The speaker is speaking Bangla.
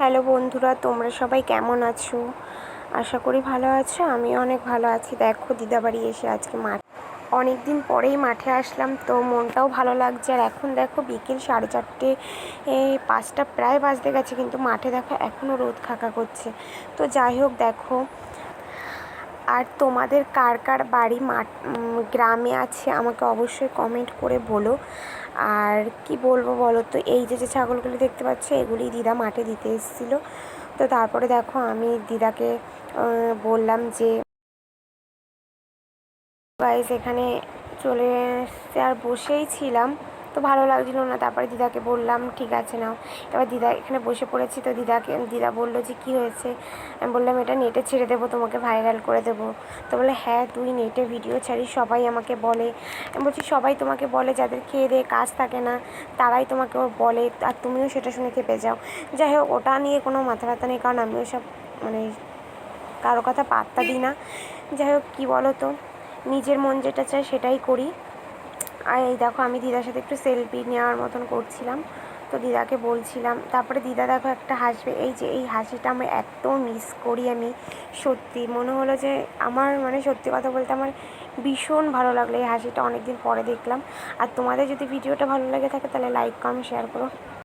হ্যালো বন্ধুরা, তোমরা সবাই কেমন আছো? আশা করি ভালো আছো আমি অনেক ভালো আছি। দেখো, দিদাবাড়ি এসে আজকে মাঠ অনেক দিন পরেই মাঠে আসলাম, তো মনটাও ভালো লাগছে। আর এখন দেখো, বিকেল সাড়ে চারটে পাঁচটা প্রায় বাজতে গেছে, কিন্তু মাঠে দেখো এখনও রোদ খাকা করছে। তো যাই হোক, দেখো আর তোমাদের কার কার বাড়ি মাঠ গ্রামে আছে আমাকে অবশ্যই কমেন্ট করে বলো। আর কি বলব বলো তো, এই যে যে ছাগলগুলি দেখতে পাচ্ছ, এগুলি দিদা মাঠে দিতে এসেছিল। তো তারপরে দেখো আমি দিদাকে বললাম যে গাইস এখানে চলে এসে আর বসেই ছিলাম। তো ভালো লাগছিল না। তারপরে দিদাকে বললাম, ঠিক আছে নাও। এবার দিদা এখানে বসে পড়েছি তো দিদাকে, দিদা বলল যে, কী হয়েছে? আমি বললাম, এটা নেটে ছেড়ে দেবো, তোমাকে ভাইরাল করে দেবো। তো বলে হ্যাঁ তুই নেটে ভিডিও ছাড়িস, সবাই আমাকে বলে। আমি বলছি, সবাই তোমাকে বলে, যাদের খেয়ে দিয়ে কাজ থাকে না, তারাই তোমাকে বলে, আর তুমিও সেটা শুনে খেপে যাও। যাই হোক, ওটা নিয়ে কোনো মাথা ব্যথা নেই, কারণ আমিও সব মানে কারও কথা পাত্তা দিই না। যাই হোক, কী বলো তো নিজের মন যেটা চায় সেটাই করি। আর এই দেখো, আমি দিদার সাথে একটু সেলফি নেওয়ার মতন করছিলাম। তো দিদাকে বলছিলাম, তারপরে দিদা দেখো একটা হাসবে। এই যে, এই হাসিটা আমি এত মিস করি আমি, সত্যি। মনে হলো যে আমার মানে সত্যি কথা বলতে আমার ভীষণ ভালো লাগল এই হাসিটা অনেকদিন পরে দেখলাম। আর তোমাদের যদি ভিডিওটা ভালো লাগে থাকে, তাহলে লাইক কমেন্ট শেয়ার করো।